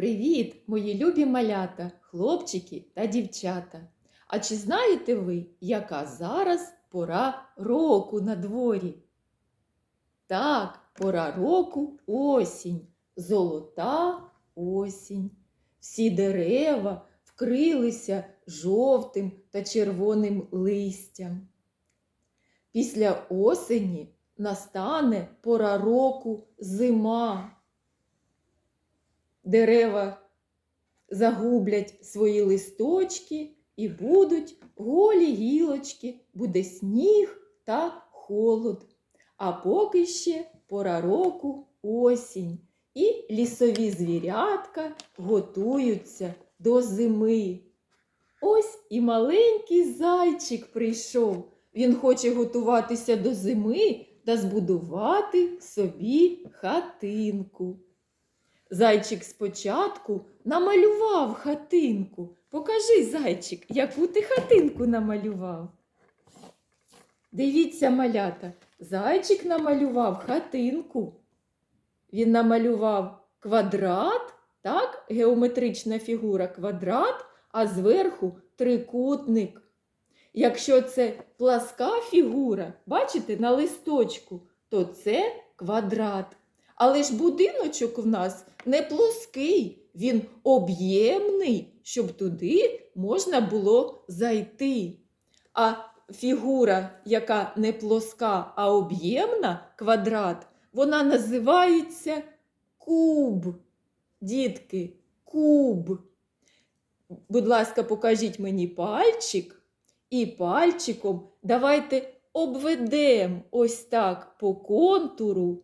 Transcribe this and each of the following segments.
Привіт, мої любі малята, хлопчики та дівчата. А чи знаєте ви, яка зараз пора року на дворі? Так, пора року осінь, золота осінь. Всі дерева вкрилися жовтим та червоним листям. Після осені настане пора року зима. Дерева загублять свої листочки і будуть голі гілочки, буде сніг та холод. А поки ще пора року осінь, і лісові звірятка готуються до зими. Ось і маленький зайчик прийшов. Він хоче готуватися до зими та збудувати собі хатинку. Зайчик спочатку намалював хатинку. Покажи, зайчик, яку ти хатинку намалював. Дивіться, малята, зайчик намалював хатинку. Він намалював квадрат, так, геометрична фігура квадрат, а зверху трикутник. Якщо це пласка фігура, бачите, на листочку, то це квадрат. Але ж будиночок в нас не плоский, він об'ємний, щоб туди можна було зайти. А фігура, яка не плоска, а об'ємна, квадрат, вона називається куб. Дітки, куб. Будь ласка, покажіть мені пальчик, і пальчиком давайте обведемо ось так по контуру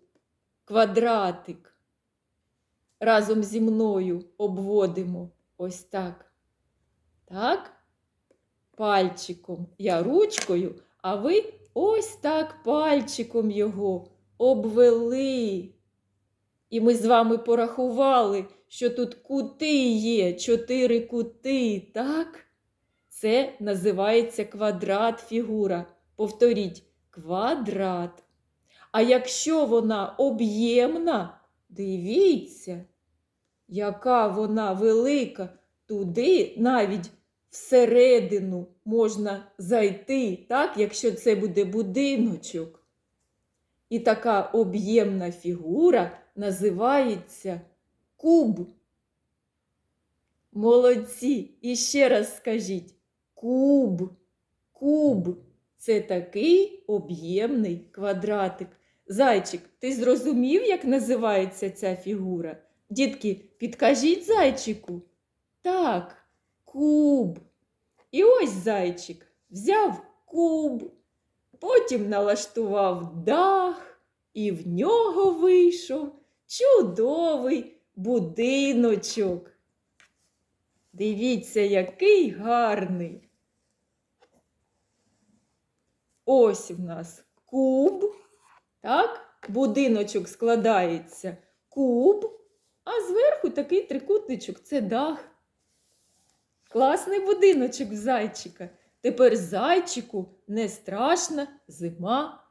квадратик. Разом зі мною обводимо ось так. Так? Пальчиком. Я ручкою, а ви ось так пальчиком його обвели. І ми з вами порахували, що тут кути є, чотири кути, так? Це називається квадрат фігура. Повторіть, квадрат. А якщо вона об'ємна, дивіться, яка вона велика, туди навіть всередину можна зайти, так, якщо це буде будиночок. І така об'ємна фігура називається куб. Молодці. І ще раз скажіть куб, куб. Це такий об'ємний квадратик. Зайчик, ти зрозумів, як називається ця фігура? Дітки, підкажіть зайчику. Так, куб. І ось зайчик взяв куб, потім налаштував дах, і в нього вийшов чудовий будиночок. Дивіться, який гарний. Ось в нас куб. Так, будиночок складається куб, а зверху такий трикутничок це дах. Класний будиночок в зайчика. Тепер зайчику не страшна зима.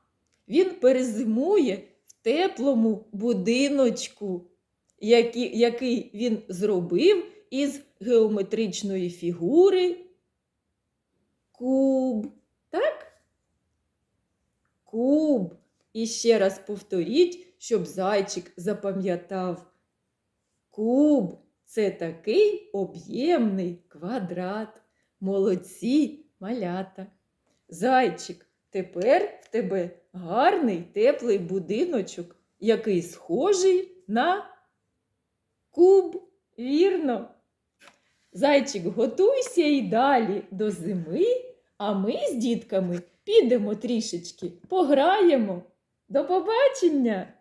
Він перезимує в теплому будиночку, який, він зробив із геометричної фігури куб. Так? Куб. І ще раз повторіть, щоб зайчик запам'ятав. Куб це такий об'ємний квадрат. Молодці малята. Зайчик, тепер в тебе гарний теплий будиночок, який схожий на куб. Вірно. Зайчик, готуйся і далі до зими, а ми з дітками підемо трішечки, пограємо. До побачення!